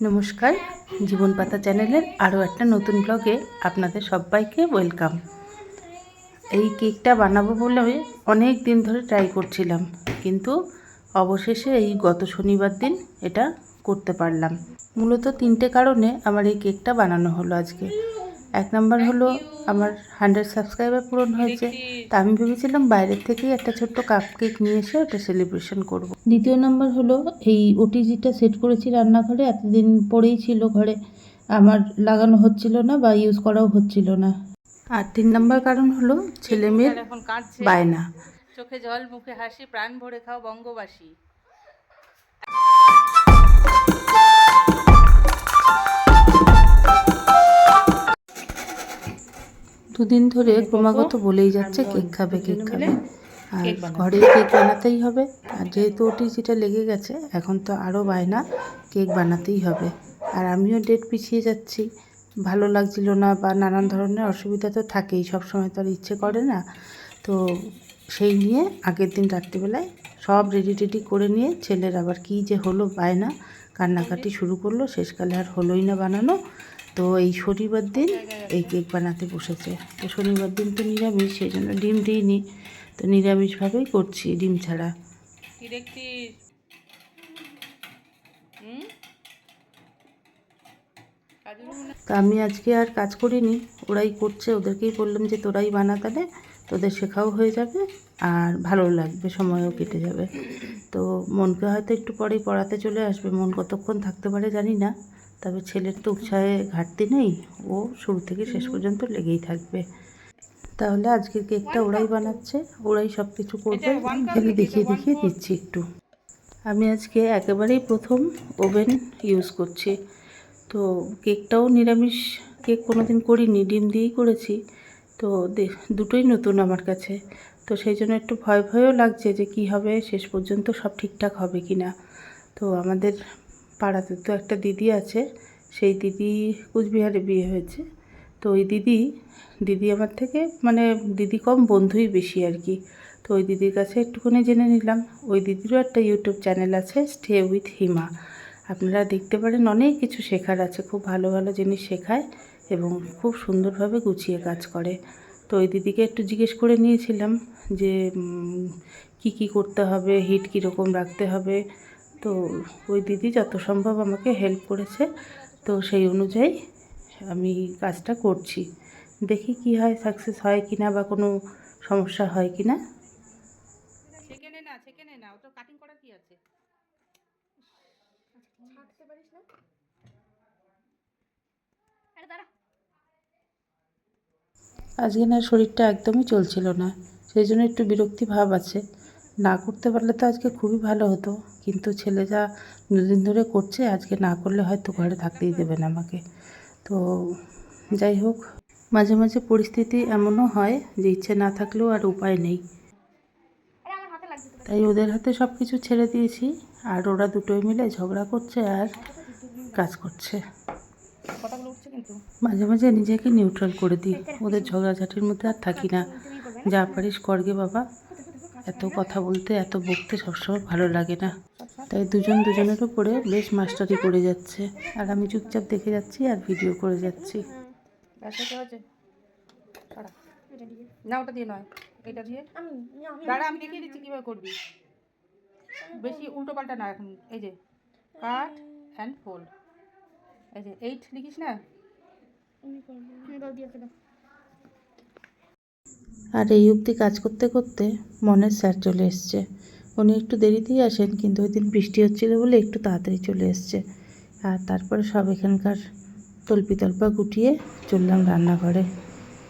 নমস্কার, জীবন পাতা চ্যানেলের আরও একটা নতুন ব্লগে আপনাদের সবাইকে ওয়েলকাম এই কেকটা বানাবো বলে অনেক দিন ধরে ট্রাই করছিলাম, কিন্তু অবশেষে এই গত শনিবার দিন এটা করতে পারলাম। মূলত তিনটে কারণে আমার এই কেকটা বানানো হলো আজকে। এক নম্বর হলো আমার হান্ড্রেড সাবস্ক্রাইবার পূরণ হয়েছে। তা আমি ভেবেছিলাম বাইরের থেকেই একটা ছোট্ট কাপ কেক নিয়ে এসে ওটা সেলিব্রেশন করব। দ্বিতীয় নম্বর হলো এই ওটিজিটা সেট করেছি রান্নাঘরে এতদিন পরেই ছিল ঘরে। আমার লাগানো হচ্ছিল না বা ইউজ করাও হচ্ছিল না। আর তিন নম্বর কারণ হলো ছেলে মেয়ের এখন কাঁদছে। বায়না। চোখে জল মুখে হাসি প্রাণ ভরে খাও বঙ্গবাসী। দুদিন ধরে ক্রমাগত বলেই যাচ্ছে কেক খাবে কেক খাবে। আর ঘরে কেক বানাতেই হবে। আর যেহেতু ওটিজিটা লেগে গেছে এখন তো আরও বায়না কেক বানাতেই হবে। আর আমিও ডেট পিছিয়ে যাচ্ছি। ভালো লাগছিল না বা নানান ধরনের অসুবিধা তো থাকেই সব সময় তো আর ইচ্ছে করে না। তো সেই নিয়ে আগের দিন রাত্রিবেলায় সব রেডি টেডি করে নিয়ে ছেলের আবার কী যে হলো বায়না কান্নাকাটি শুরু করল শেষকালে আর হলোই না বানানো। তো এই শনিবার দিন এই কেক বানাতে বসেছে। তো শনিবার দিন তো নিরামিষ, সেই জন্য ডিম দিইনি। তো নিরামিষভাবেই করছি ডিম ছাড়া। তো আমি আজকে আর কাজ করিনি, ওরাই করছে। ওদেরকেই বললাম যে তোরাই বানা তাহলে, তোদের শেখাও হয়ে যাবে আর ভালো লাগবে, সময়ও কেটে যাবে। তো মনকে হয়তো একটু পরেই পড়াতে চলে আসবে, মন কতক্ষণ থাকতে পারে জানি না। তবে ছেলের তো উৎসাহে ঘাটতি নেই ও শুরু থেকে শেষ পর্যন্ত লেগেই থাকবে। তাহলে আজকের কেকটা ওরাই বানাচ্ছে ওরাই সব কিছু করবে খালি দেখিয়ে দেখিয়ে দিচ্ছি একটু। আমি আজকে একেবারেই প্রথম ওভেন ইউজ করছি। তো কেকটাও নিরামিষ কেক কোনো দিন করিনি ডিম দিয়েই করেছি। তো দুটোই নতুন আমার কাছে। তো সেই জন্য একটু ভয় ভয়ও লাগছে যে কি হবে শেষ পর্যন্ত সব ঠিকঠাক হবে কি না তো আমাদের পাড়াতে তো একটা দিদি আছে, সেই দিদি কুচবিহারে বিয়ে হয়েছে। তো ওই দিদি দিদি আমার থেকে মানে দিদি কম বন্ধুই বেশি আর কি। তো ওই দিদির কাছে একটুখানি জেনে নিলাম। ওই দিদিরও একটা ইউটিউব চ্যানেল আছে স্টে উইথ হিমা আপনারা দেখতে পারেন, অনেক কিছু শেখার আছে, খুব ভালো ভালো জিনিস শেখায় এবং খুব সুন্দরভাবে গুছিয়ে কাজ করে। তো ওই দিদিকে একটু জিজ্ঞেস করে নিয়েছিলাম যে কি কি করতে হবে, হিট কীরকম রাখতে হবে তো ওই দিদি যত সম্ভব আমাকে হেল্প করেছে তো সেই অনুযায়ী আমি কাজটা করছি। দেখি কি হয় সাকসেস হয় কি না বা কোনো সমস্যা হয় কি না ছেকে না ছেকে না ওটা কাটিং করা কি আছে? আজকে না শরীরটা একদমই চলছিল না সেই জন্য একটু বিরক্তি ভাব আছে। না করতে পারলে তো আজকে খুবই ভালো হতো। কিন্তু ছেলে যা দুদিন ধরে করছে, আজকে না করলে হয়তো ঘরে থাকতেই দেবে না আমাকে। তো যাই হোক, মাঝে মাঝে পরিস্থিতি এমনও হয় যে ইচ্ছে না থাকলেও আর উপায় নেই। তাই ওদের হাতে সব কিছু ছেড়ে দিয়েছি, আর ওরা দুটোই মিলে ঝগড়া করছে আর কাজ করছে। মাঝে মাঝে নিজেকে নিউট্রাল করে দিই। ওদের ঝগড়াঝাটির মধ্যে আর থাকি না। যা পারিস করগে বাবা। এত কথা বলতে এত বকতে সবসময় ভালো লাগে না। তাই দুজন দুজনের উপরে বেশ মাস্টারি করে যাচ্ছে। আর আমি চুপচাপ দেখে যাচ্ছি আর ভিডিও করে যাচ্ছি। না ওটা দিয়ে নয়। এটা দিয়ে? দাঁড়া আমি দেখিয়ে দিচ্ছি কীভাবে করবি। বেশি উল্টো পাল্টা না এখন এই যে কাট অ্যান্ড ফোল্ড এই যে এইট লিখিস না? আর এই অবধি কাজ করতে করতে মনের স্যার চলে এসছে। উনি একটু দেরিতেই আসেন, কিন্তু ওই দিন বৃষ্টি হচ্ছিল বলে একটু তাড়াতাড়ি চলে এসছে। আর তারপরে সব এখানকার তল্পি তল্পা গুটিয়ে চললাম রান্নাঘরে।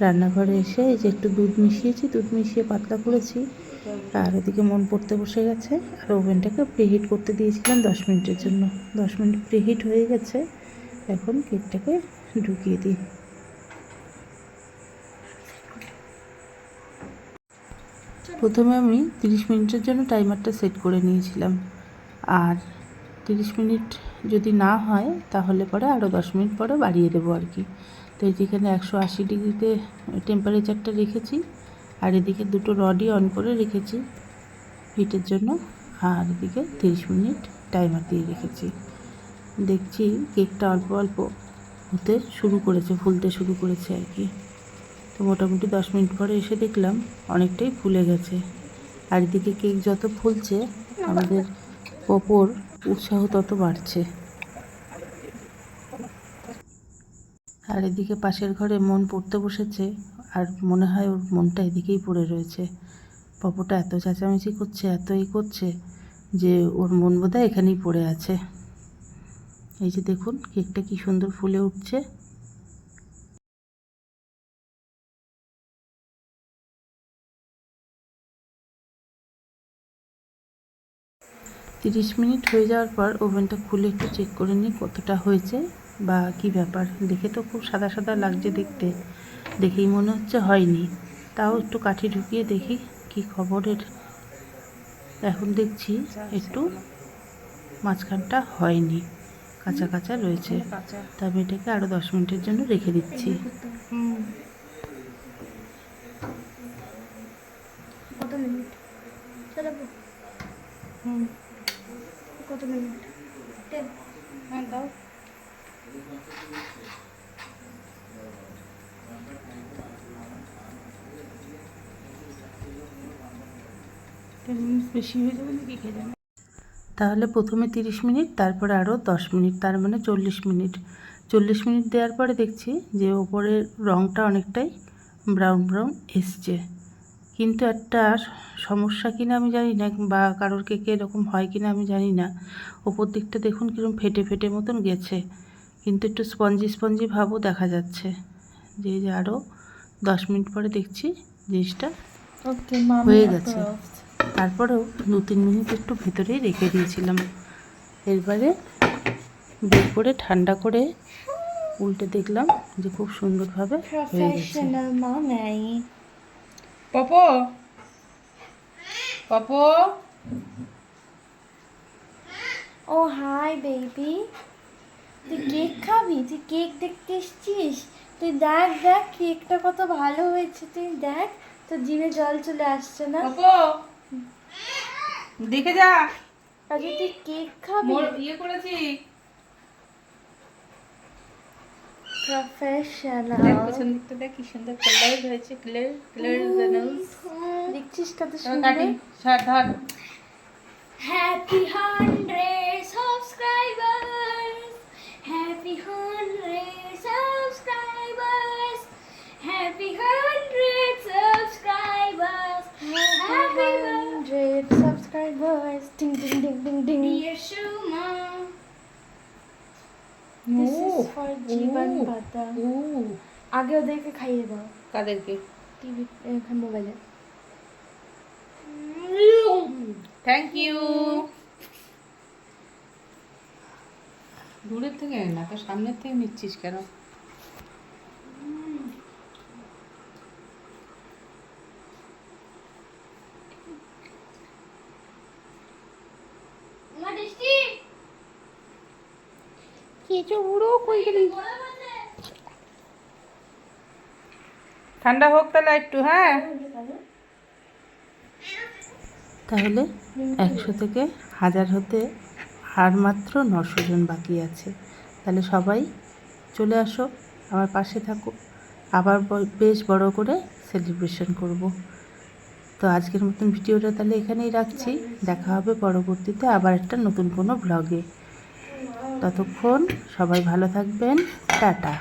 রান্নাঘরে এসে এই যে একটু দুধ মিশিয়েছি, দুধ মিশিয়ে পাতলা করেছি। আর ওদিকে মন পড়তে বসে গেছে। আর ওভেনটাকে প্রিহিট করতে দিয়েছিলাম দশ মিনিটের জন্য। দশ মিনিট প্রিহিট হয়ে গেছে। এখন কেকটাকে ঢুকিয়ে দিই। প্রথমে আমি তিরিশ মিনিটের জন্য টাইমারটা সেট করে নিয়েছিলাম। আর তিরিশ মিনিট যদি না হয়, তাহলে পরে আরও দশ মিনিট পরে বাড়িয়ে দেবো আর কি। তো যেখানে একশো আশি ডিগ্রিতে টেম্পারেচারটা রেখেছি, আর এদিকে দুটো রডই অন করে রেখেছি হিটের জন্য, আর এদিকে তিরিশ মিনিট টাইমার দিয়ে রেখেছি। দেখছি কেকটা অল্প অল্প হতে শুরু করেছে, ফুলতে শুরু করেছে আর কি। তো মোটামুটি দশ মিনিট পরে এসে দেখলাম অনেকটাই ফুলে গেছে। আর এদিকে কেক যত ফুলছে, আমাদের ওপর উৎসাহ তত বাড়ছে। আর এদিকে পাশের ঘরে মন পড়তে বসেছে, আর মনে হয় ওর মনটা এদিকেই পড়ে রয়েছে। পপোটা এত চেঁচামেচি করছে, এত ই করছে যে ওর মন বোধহয় এখানেই পড়ে আছে। এই যে দেখুন, কেকটা কি সুন্দর ফুলে উঠছে। তিরিশ মিনিট হয়ে যাওয়ার পর ওভেনটা খুলে একটু চেক করে নিই কতটা হয়েছে বা কি ব্যাপার। দেখে তো খুব সাদা সাদা লাগছে দেখতে। দেখেই মনে হচ্ছে হয়নি। তাও একটু কাঠি ঢুকিয়ে দেখি কি খবরের। এখন দেখছি একটু মাঝখানটা হয়নি, কাঁচা কাঁচা রয়েছে। তবে এটাকে আরও দশ মিনিটের জন্য রেখে দিচ্ছি হুম কত মিনিট চালাবো হুম কত মিনিট টেন হ্যাঁ দাও টেন মিনিট তাহলে প্রথমে তিরিশ মিনিট, তারপরে আরও দশ মিনিট, তার মানে চল্লিশ মিনিট। চল্লিশ মিনিট দেওয়ার পরে দেখছি যে ওপরের রঙটা অনেকটাই ব্রাউন ব্রাউন এসছে। কিন্তু একটা সমস্যা কিনা আমি জানি না, বা কারোর কেকে এরকম হয় কিনা আমি জানি না। ওপর দিকটা দেখুন কীরকম ফেটে ফেটে মতন গেছে। কিন্তু একটু স্পঞ্জি স্পঞ্জি ভাবও দেখা যাচ্ছে। যে যে আরও দশ মিনিট পরে দেখছি জিনিসটা হয়ে গেছে। তারপরেও দু তিন মিনিট একটু ভেতরেই রেখে দিয়েছিলাম। এরপরে বের করে ঠান্ডা করে উল্টে দেখলাম যে খুব সুন্দরভাবে হয়ে গেছে। পপো! পপো! ও হাই বেবি তুই কেক খাবি? তুই কেক দেখতে এসছিস? তুই দেখ দেখ কেকটা কত ভালো হয়েছে। তুই দেখ তোর জিভে জল চলে আসছে না? দেখে যা। আজকে তুই কেক খাবি? ইয়ে করেছি। প্রফেশনাল পেছন দিকটা দেখ কি সুন্দর কালার হয়েছে। ক্লিয়ার ক্লিয়ার দেখছিস কত সুন্দর? ধর। Happy hundred Hundred subscribers. Ding ding ding ding ding. Dear Shuma. This is for Jivan Pata. আগে ওদেরকে খাইয়ে দাও কাদেরকে টিভি এখানে মোবাইলে থ্যাংক ইউ দূরের থেকে না তো সামনের থেকে নিচ্ছিস কেন কিছু বুড়ো কই গেলি ঠান্ডা হোক তাহলে একটু হ্যাঁ? তাহলে একশো থেকে হাজার হতে আর মাত্র নশো জন বাকি আছে। তাহলে সবাই চলে আসো আমার পাশে থাকো। আবার বেশ বড় করে সেলিব্রেশন করব। তো আজকের মতন ভিডিওটা তাহলে এখানেই রাখছি। দেখা হবে পরবর্তীতে আবার একটা নতুন কোনো ব্লগে ততক্ষণ সবাই ভালো থাকবেন। টাটা।